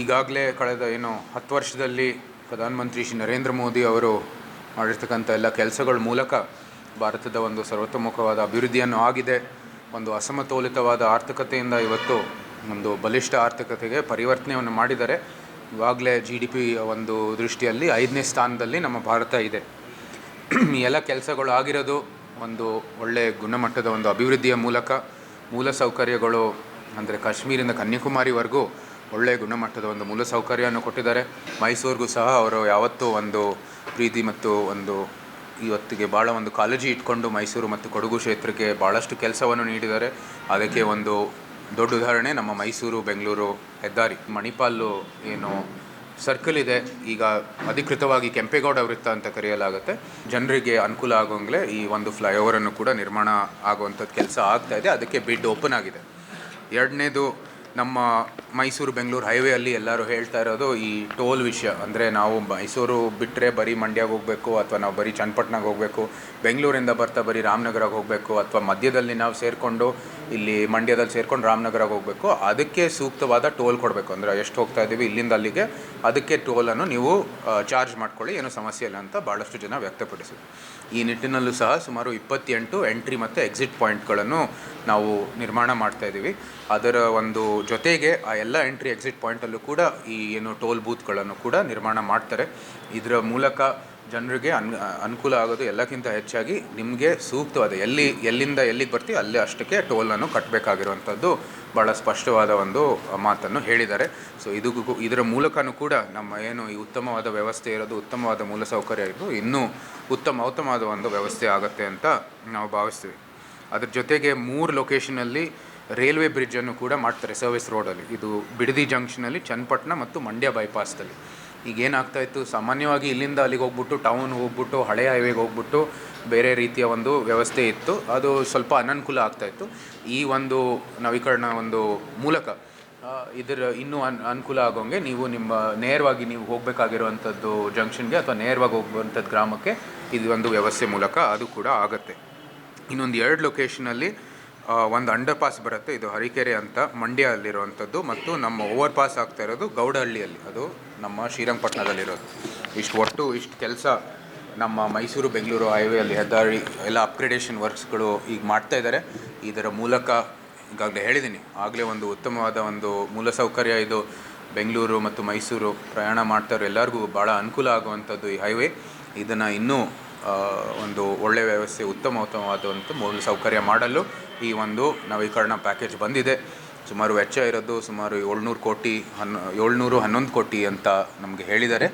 ಈಗಾಗಲೇ ಕಳೆದ ಏನು ಹತ್ತು ವರ್ಷದಲ್ಲಿ ಪ್ರಧಾನಮಂತ್ರಿ ಶ್ರೀ ನರೇಂದ್ರ ಮೋದಿ ಅವರು ಮಾಡಿರ್ತಕ್ಕಂಥ ಎಲ್ಲ ಕೆಲಸಗಳ ಮೂಲಕ ಭಾರತದ ಒಂದು ಸರ್ವತೋಮುಖವಾದ ಅಭಿವೃದ್ಧಿಯನ್ನು ಆಗಿದೆ. ಒಂದು ಅಸಮತೋಲಿತವಾದ ಆರ್ಥಿಕತೆಯಿಂದ ಇವತ್ತು ಒಂದು ಬಲಿಷ್ಠ ಆರ್ಥಿಕತೆಗೆ ಪರಿವರ್ತನೆಯನ್ನು ಮಾಡಿದ್ದಾರೆ. ಇವಾಗಲೇ ಜಿ ಡಿ ಪಿ ಒಂದು ದೃಷ್ಟಿಯಲ್ಲಿ ಐದನೇ ಸ್ಥಾನದಲ್ಲಿ ನಮ್ಮ ಭಾರತ ಇದೆ. ಈ ಎಲ್ಲ ಕೆಲಸಗಳು ಆಗಿರೋದು ಒಂದು ಒಳ್ಳೆಯ ಗುಣಮಟ್ಟದ ಒಂದು ಅಭಿವೃದ್ಧಿಯ ಮೂಲಕ. ಮೂಲಸೌಕರ್ಯಗಳು ಅಂದರೆ ಕಾಶ್ಮೀರಿಂದ ಕನ್ಯಾಕುಮಾರಿವರೆಗೂ ಒಳ್ಳೆಯ ಗುಣಮಟ್ಟದ ಒಂದು ಮೂಲಸೌಕರ್ಯವನ್ನು ಕೊಟ್ಟಿದ್ದಾರೆ. ಮೈಸೂರಿಗೂ ಸಹ ಅವರು ಯಾವತ್ತೂ ಒಂದು ಪ್ರೀತಿ ಮತ್ತು ಒಂದು ಇವತ್ತಿಗೆ ಭಾಳ ಒಂದು ಕಾಳಜಿ ಇಟ್ಕೊಂಡು ಮೈಸೂರು ಮತ್ತು ಕೊಡಗು ಕ್ಷೇತ್ರಕ್ಕೆ ಭಾಳಷ್ಟು ಕೆಲಸವನ್ನು ನೀಡಿದ್ದಾರೆ. ಅದಕ್ಕೆ ಒಂದು ದೊಡ್ಡ ಉದಾಹರಣೆ ನಮ್ಮ ಮೈಸೂರು, ಬೆಂಗಳೂರು, ಹೆದ್ದಾರಿ, ಮಣಿಪಾಲು ಏನು ಸರ್ಕಲ್ ಇದೆ. ಈಗ ಅಧಿಕೃತವಾಗಿ ಕೆಂಪೇಗೌಡ ವೃತ್ತ ಅಂತ ಕರೆಯಲಾಗುತ್ತೆ. ಜನರಿಗೆ ಅನುಕೂಲ ಆಗೋಂಗಲೇ ಈ ಒಂದು ಫ್ಲೈಓವರನ್ನು ಕೂಡ ನಿರ್ಮಾಣ ಆಗುವಂಥದ್ದು ಕೆಲಸ ಆಗ್ತಾ ಇದೆ. ಅದಕ್ಕೆ ಬಿಡ್ ಓಪನ್ ಆಗಿದೆ. ಎರಡನೇದು ನಮ್ಮ ಮೈಸೂರು ಬೆಂಗಳೂರು ಹೈವೇ ಅಲ್ಲಿ ಎಲ್ಲರೂ ಹೇಳ್ತಾ ಇರೋದು ಈ ಟೋಲ್ ವಿಷಯ. ಅಂದರೆ ನಾವು ಮೈಸೂರು ಬಿಟ್ಟರೆ ಬರೀ ಮಂಡ್ಯಗೆ ಹೋಗಬೇಕು ಅಥವಾ ನಾವು ಬರೀ ಚನ್ನಪಟ್ಟಣಕ್ಕೆ ಹೋಗಬೇಕು, ಬೆಂಗಳೂರಿಂದ ಬರ್ತಾ ಬರೀ ರಾಮನಗರಕ್ಕೆ ಹೋಗಬೇಕು ಅಥವಾ ಮಧ್ಯದಲ್ಲಿ ನಾವು ಸೇರಿಕೊಂಡು ಇಲ್ಲಿ ಮಂಡ್ಯದಲ್ಲಿ ಸೇರ್ಕೊಂಡು ರಾಮನಗರಕ್ಕೆ ಹೋಗಬೇಕು, ಅದಕ್ಕೆ ಸೂಕ್ತವಾದ ಟೋಲ್ ಕೊಡಬೇಕು. ಅಂದರೆ ಎಷ್ಟು ಹೋಗ್ತಾ ಇದ್ದೀವಿ ಇಲ್ಲಿಂದ ಅಲ್ಲಿಗೆ, ಅದಕ್ಕೆ ಟೋಲನ್ನು ನೀವು ಚಾರ್ಜ್ ಮಾಡ್ಕೊಳ್ಳಿ, ಏನೂ ಸಮಸ್ಯೆ ಇಲ್ಲ ಅಂತ ಭಾಳಷ್ಟು ಜನ ವ್ಯಕ್ತಪಡಿಸಿದ್ರು. ಈ ನಿಟ್ಟಿನಲ್ಲೂ ಸಹ ಸುಮಾರು ಇಪ್ಪತ್ತೆಂಟು ಎಂಟ್ರಿ ಮತ್ತು ಎಕ್ಸಿಟ್ ಪಾಯಿಂಟ್ಗಳನ್ನು ನಾವು ನಿರ್ಮಾಣ ಮಾಡ್ತಾ ಇದ್ದೀವಿ ಅದರ ಒಂದು ಜೊತೆಗೆ ಆ ಎಲ್ಲ ಎಂಟ್ರಿ ಎಕ್ಸಿಟ್ ಪಾಯಿಂಟಲ್ಲೂ ಕೂಡ ಈ ಏನು ಟೋಲ್ ಬೂತ್ಗಳನ್ನು ಕೂಡ ನಿರ್ಮಾಣ ಮಾಡ್ತಾರೆ. ಇದರ ಮೂಲಕ ಜನರಿಗೆ ಅನ್, ಅನುಕೂಲ ಆಗೋದು ಎಲ್ಲಕ್ಕಿಂತ ಹೆಚ್ಚಾಗಿ ನಿಮಗೆ ಸೂಕ್ತವಾದ ಎಲ್ಲಿ, ಎಲ್ಲಿಂದ ಎಲ್ಲಿಗೆ ಬರ್ತೀವಿ ಅಲ್ಲೇ ಅಷ್ಟಕ್ಕೆ ಟೋಲನ್ನು ಕಟ್ಟಬೇಕಾಗಿರುವಂಥದ್ದು ಭಾಳ ಸ್ಪಷ್ಟವಾದ ಒಂದು ಮಾತನ್ನು ಹೇಳಿದ್ದಾರೆ. ಸೊ ಇದು ಇದರ ಮೂಲಕನೂ ಕೂಡ ನಮ್ಮ ಏನು ಈ ಉತ್ತಮವಾದ ವ್ಯವಸ್ಥೆ ಇರೋದು, ಉತ್ತಮವಾದ ಮೂಲಸೌಕರ್ಯ ಇರೋದು ಇನ್ನೂ ಉತ್ತಮ, ಉತ್ತಮವಾದ ಒಂದು ವ್ಯವಸ್ಥೆ ಆಗುತ್ತೆ ಅಂತ ನಾವು ಭಾವಿಸ್ತೀವಿ. ಅದ್ರ ಜೊತೆಗೆ ಮೂರು ಲೊಕೇಶನಲ್ಲಿ ರೈಲ್ವೆ ಬ್ರಿಡ್ಜನ್ನು ಕೂಡ ಮಾಡ್ತಾರೆ ಸರ್ವಿಸ್ ರೋಡಲ್ಲಿ. ಇದು ಬಿಡದಿ ಜಂಕ್ಷನಲ್ಲಿ ಚನ್ನಪಟ್ಟಣ ಮತ್ತು ಮಂಡ್ಯ ಬೈಪಾಸ್ದಲ್ಲಿ ಈಗ ಏನಾಗ್ತಾ ಇತ್ತು? ಸಾಮಾನ್ಯವಾಗಿ ಇಲ್ಲಿಂದ ಅಲ್ಲಿಗೆ ಹೋಗ್ಬಿಟ್ಟು, ಟೌನ್ ಹೋಗ್ಬಿಟ್ಟು ಹಳೆ ಹೈವೇಗೆ ಹೋಗ್ಬಿಟ್ಟು ಬೇರೆ ರೀತಿಯ ಒಂದು ವ್ಯವಸ್ಥೆ ಇತ್ತು. ಅದು ಸ್ವಲ್ಪ ಅನನುಕೂಲ ಆಗ್ತಾಯಿತ್ತು ಈ ಒಂದು ನವೀಕರಣ ಒಂದು ಮೂಲಕ ಇದರ ಇನ್ನೂ ಅನ್, ಅನುಕೂಲ ಆಗೋಂಗೆ ನೀವು ನಿಮ್ಮ, ನೇರವಾಗಿ ನೀವು ಹೋಗಬೇಕಾಗಿರುವಂಥದ್ದು ಜಂಕ್ಷನ್ಗೆ ಅಥವಾ ನೇರವಾಗಿ ಹೋಗುವಂಥದ್ದು ಗ್ರಾಮಕ್ಕೆ ಇದು ಒಂದು ವ್ಯವಸ್ಥೆ ಮೂಲಕ ಅದು ಕೂಡ ಆಗುತ್ತೆ. ಇನ್ನೊಂದು ಎರಡು ಲೊಕೇಶನಲ್ಲಿ ಒಂದು ಅಂಡರ್ ಪಾಸ್ ಬರುತ್ತೆ. ಇದು ಹರಿಕೆರೆ ಅಂತ ಮಂಡ್ಯ ಅಲ್ಲಿರುವಂಥದ್ದು ಮತ್ತು ನಮ್ಮ ಓವರ್ ಪಾಸ್ ಆಗ್ತಾ ಇರೋದು ಗೌಡಹಳ್ಳಿಯಲ್ಲಿ. ಅದು ನಮ್ಮ ಶ್ರೀರಂಗಪಟ್ಟಣದಲ್ಲಿರೋದು. ಇಷ್ಟು ಒಟ್ಟು ಇಷ್ಟು ಕೆಲಸ ನಮ್ಮ ಮೈಸೂರು, ಬೆಂಗಳೂರು ಹೈವೇಯಲ್ಲಿ ಹೆದ್ದಾರಿ ಎಲ್ಲ ಅಪ್ಗ್ರೇಡೇಷನ್ ವರ್ಕ್ಸ್ಗಳು ಈಗ ಮಾಡ್ತಾ ಇದ್ದಾರೆ. ಇದರ ಮೂಲಕ ಈಗಾಗಲೇ ಹೇಳಿದ್ದೀನಿ. ಆಗಲೇ ಒಂದು ಉತ್ತಮವಾದ ಒಂದು ಮೂಲಸೌಕರ್ಯ ಇದು. ಬೆಂಗಳೂರು ಮತ್ತು ಮೈಸೂರು ಪ್ರಯಾಣ ಮಾಡ್ತಾರೋ ಎಲ್ಲರಿಗೂ ಭಾಳ ಅನುಕೂಲ ಆಗುವಂಥದ್ದು ಈ ಹೈವೇ. ಇದನ್ನು ಇನ್ನೂ ಒಂದು ಒಳ್ಳೆಯ ವ್ಯವಸ್ಥೆ, ಉತ್ತಮ ಉತ್ತಮವಾದಂಥ ಮೂಲಸೌಕರ್ಯ ಮಾಡಲು ಈ ಒಂದು ನವೀಕರಣ ಪ್ಯಾಕೇಜ್ ಬಂದಿದೆ. ಸುಮಾರು ವೆಚ್ಚ ಇರೋದು ಸುಮಾರು ಏಳ್ನೂರು ಕೋಟಿ ಹನ್ ಏಳ್ನೂರು ಹನ್ನೊಂದು ಕೋಟಿ ಅಂತ ನಮಗೆ ಹೇಳಿದ್ದಾರೆ.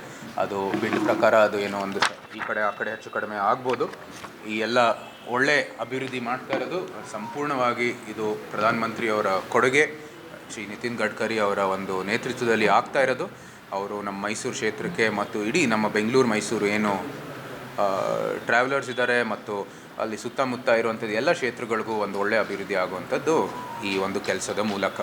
ಅದು ಬಿಲ್ ಪ್ರಕಾರ ಅದು ಏನೋ ಒಂದು ಈ ಕಡೆ, ಆ ಕಡೆ ಹೆಚ್ಚು ಕಡಿಮೆ ಆಗ್ಬೋದು. ಈ ಎಲ್ಲ ಒಳ್ಳೆ ಅಭಿವೃದ್ಧಿ ಮಾಡ್ತಾ ಇರೋದು ಸಂಪೂರ್ಣವಾಗಿ ಇದು ಪ್ರಧಾನಮಂತ್ರಿಯವರ ಕೊಡುಗೆ. ಶ್ರೀ ನಿತಿನ್ ಗಡ್ಕರಿ ಅವರ ಒಂದು ನೇತೃತ್ವದಲ್ಲಿ ಆಗ್ತಾ ಇರೋದು. ಅವರು ನಮ್ಮ ಮೈಸೂರು ಕ್ಷೇತ್ರಕ್ಕೆ ಮತ್ತು ಇಡೀ ನಮ್ಮ ಬೆಂಗಳೂರು, ಮೈಸೂರು ಏನು ಟ್ರಾವೆಲರ್ಸ್ ಇದ್ದಾರೆ ಮತ್ತು ಅಲ್ಲಿ ಸುತ್ತಮುತ್ತ ಇರುವಂಥದ್ದು ಎಲ್ಲ ಕ್ಷೇತ್ರಗಳಿಗೂ ಒಂದು ಒಳ್ಳೆಯ ಅಭಿವೃದ್ಧಿ ಆಗುವಂಥದ್ದು ಈ ಒಂದು ಕೆಲಸದ ಮೂಲಕ.